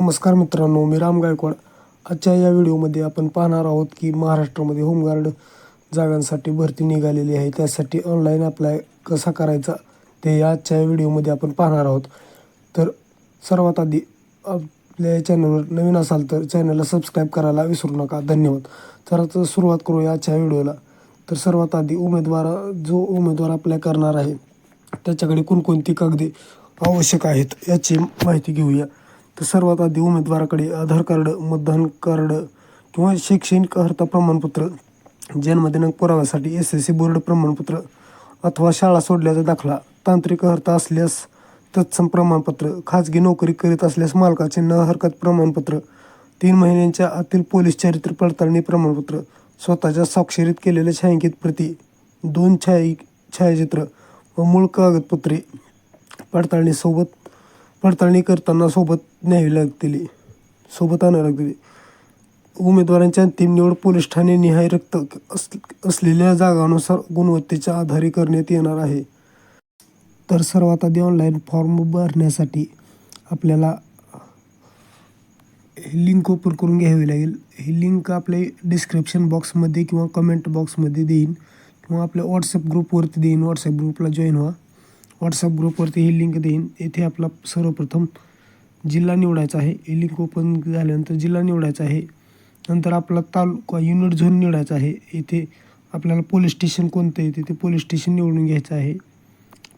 नमस्कार मित्रांनो मी राम गायकवाड. आजच्या या व्हिडिओमध्ये आपण पाहणार आहोत की महाराष्ट्रामध्ये होमगार्ड जागांसाठी भरती निघालेली आहे. त्यासाठी ऑनलाईन अप्लाय कसा करायचा ते या आजच्या या व्हिडिओमध्ये आपण पाहणार आहोत. तर सर्वात आधी आपल्या या चॅनलवर नवीन असाल तर चॅनलला सबस्क्राईब करायला विसरू नका. धन्यवाद. तर आता सुरुवात करूया आजच्या व्हिडिओला. तर सर्वात आधी उमेदवार जो उमेदवार अप्लाय करणार आहे त्याच्याकडे कोणकोणती कागदे आवश्यक आहेत याची माहिती घेऊया. तर सर्वात आधी उमेदवाराकडे आधार कार्ड मतदान कार्ड किंवा शैक्षणिक अर्हता प्रमाणपत्र जन्मदिनांक पुराव्यासाठी एस एस सी बोर्ड प्रमाणपत्र अथवा शाळा सोडल्याचा दाखला तांत्रिक अर्हता असल्यास तत्सम प्रमाणपत्र खाजगी नोकरी करीत असल्यास मालकाचे न हरकत प्रमाणपत्र तीन महिन्यांच्या आतील पोलीस चारित्र पडताळणी प्रमाणपत्र स्वतःच्या स्वाक्षरीत केलेल्या छायांकित प्रती दोन छाया छायाचित्र व मूळ कागदपत्रे पडताळणीसोबत पडताळणी करताना सोबत न्यावी लागतील. सोबत आणावी लागतील. उमेदवारांच्या अंतिम निवड पोलीस ठाणे निहाय रक्त अस असलेल्या जागानुसार गुणवत्तेच्या आधारे करण्यात येणार आहे. तर सर्वात आधी ऑनलाईन फॉर्म भरण्यासाठी आपल्याला ही लिंक ओपन करून घ्यावी लागेल. ही लिंक आपल्या डिस्क्रिप्शन बॉक्समध्ये किंवा कमेंट बॉक्समध्ये देईन किंवा आपल्या व्हॉट्सअप ग्रुपवरती देईन. व्हॉट्सअप ग्रुपला जॉईन व्हा. व्हॉट्सअप ग्रुपवरती ही लिंक देईन. येथे आपला सर्वप्रथम जिल्हा निवडायचा आहे. ही लिंक ओपन झाल्यानंतर जिल्हा निवडायचा आहे. नंतर आपला तालुका युनिट झोन निवडायचा आहे. इथे आपल्याला पोलीस स्टेशन कोणतं येते ते पोलीस स्टेशन निवडून घ्यायचं आहे.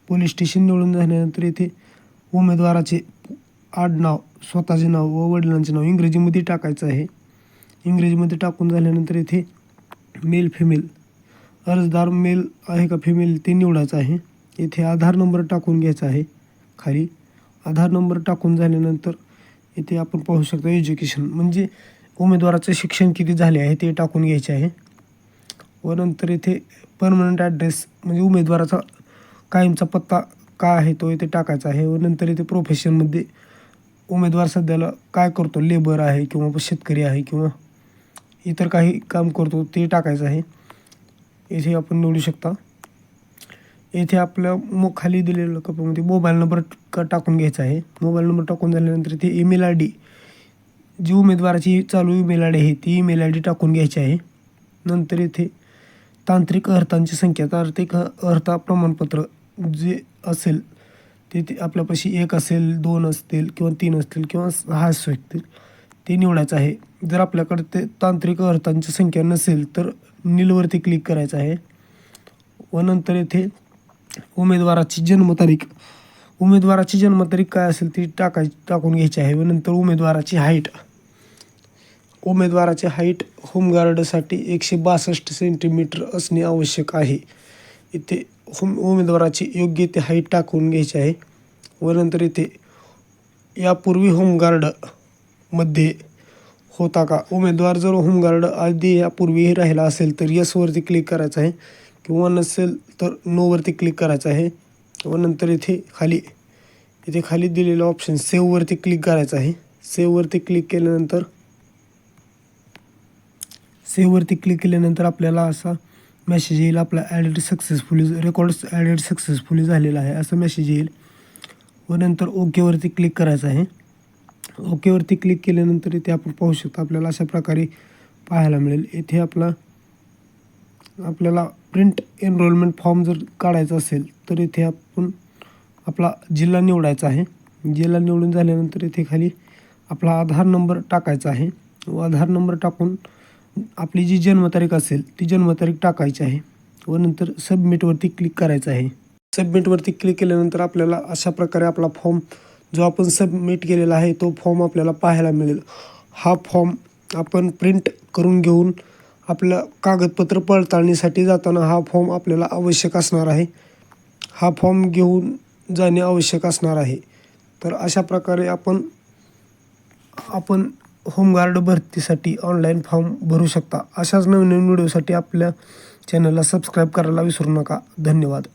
पोलीस स्टेशन निवडून झाल्यानंतर इथे उमेदवाराचे आडनाव स्वतःचे नाव व वडिलांचे नाव इंग्रजीमध्ये टाकायचं आहे. इंग्रजीमध्ये टाकून झाल्यानंतर इथे मेल फिमेल अर्जदार मेल आहे का फिमेल ते निवडायचं आहे. इथे आधार नंबर टाकून घ्यायचा आहे. खाली आधार नंबर टाकून झाल्यानंतर इथे आपण पाहू शकतो एज्युकेशन म्हणजे उमेदवाराचं शिक्षण किती झाले आहे ते टाकून घ्यायचे आहे. व नंतर इथे परमनंट ॲड्रेस म्हणजे उमेदवाराचा कायमचा पत्ता काय आहे तो इथे टाकायचा आहे. व नंतर इथे प्रोफेशनमध्ये उमेदवार सध्याला काय करतो? लेबर आहे किंवा शेतकरी आहे किंवा इतर काही काम करतो ते टाकायचं आहे. इथे आपण निवडू शकता. येथे आपल्या मो खाली दिलेलं कपामध्ये मोबाईल नंबर का टाकून घ्यायचा आहे. मोबाईल नंबर टाकून झाल्यानंतर इथे ईमेल आय डी जी उमेदवाराची चालू ईमेल आय डी आहे ती ईमेल आय डी टाकून घ्यायची आहे. नंतर येथे तांत्रिक अर्थांची संख्या तांत्रिक अर्था प्रमाणपत्र जे असेल ते ते आपल्यापाशी एक असेल दोन असतील किंवा तीन असतील किंवा सहा असतील ते निवडायचं आहे. जर आपल्याकडे ते तांत्रिक अर्थांची संख्या नसेल तर नीलवरती क्लिक करायचं आहे. व नंतर येथे उमेदवाराची जन्मतारीख. उमेदवाराची जन्मतारीख काय असेल ती टाकाय टाकून घ्यायची आहे व नंतर उमेदवाराची हाईट उमेदवाराची हाईट होमगार्डसाठी एकशे बासष्ट सेंटीमीटर असणे आवश्यक आहे. इथे होम उमेदवाराची योग्य ते हाईट टाकून घ्यायची आहे व नंतर इथे यापूर्वी होमगार्डमध्ये होता का? उमेदवार जर होमगार्ड आधी यापूर्वी राहिला असेल तर यसवरती क्लिक करायचं आहे. किंवा नसेल तर नोवरती क्लिक करायचं आहे. व नंतर इथे खाली इथे खाली दिलेलं ऑप्शन सेववरती क्लिक करायचं आहे. सेववरती क्लिक केल्यानंतर सेववरती क्लिक केल्यानंतर आपल्याला असा मेसेज येईल आपला added successfully record added successfully झालेला आहे. असं मेसेज येईल. व नंतर ओकेवरती क्लिक करायचं आहे. ओकेवरती क्लिक केल्यानंतर इथे आपण पाहू शकतो आपल्याला अशा प्रकारे पाहायला मिळेल. इथे आपला आपल्याला प्रिंट एनरोलमेंट फॉर्म जर काढायचा असेल तर इथे आपण आपला जिल्हा निवडायचा आहे. जिल्हा निवडून झाल्यानंतर इथे खाली आपला आधार नंबर टाकायचा आहे. व आधार नंबर टाकून आपली जी जन्मतारीख असेल ती जन्मतारीख टाकायची आहे. व नंतर सबमिटवरती क्लिक करायचं आहे. सबमिटवरती क्लिक केल्यानंतर आपल्याला अशा प्रकारे आपला फॉर्म जो आपण सबमिट केलेला आहे तो फॉर्म आपल्याला पाहायला मिळेल. हा फॉर्म आपण प्रिंट करून घेऊन आपलं कागदपत्र पडताळणीसाठी जाताना हा फॉर्म आपल्याला आवश्यक असणार आहे. हा फॉर्म घेऊन जाणे आवश्यक असणार आहे. तर अशा प्रकारे आपण आपण होमगार्ड भरतीसाठी ऑनलाईन फॉर्म भरू शकता. अशाच नवीन नवीन व्हिडिओसाठी आपल्या चॅनलला सबस्क्राईब करायला विसरू नका. धन्यवाद.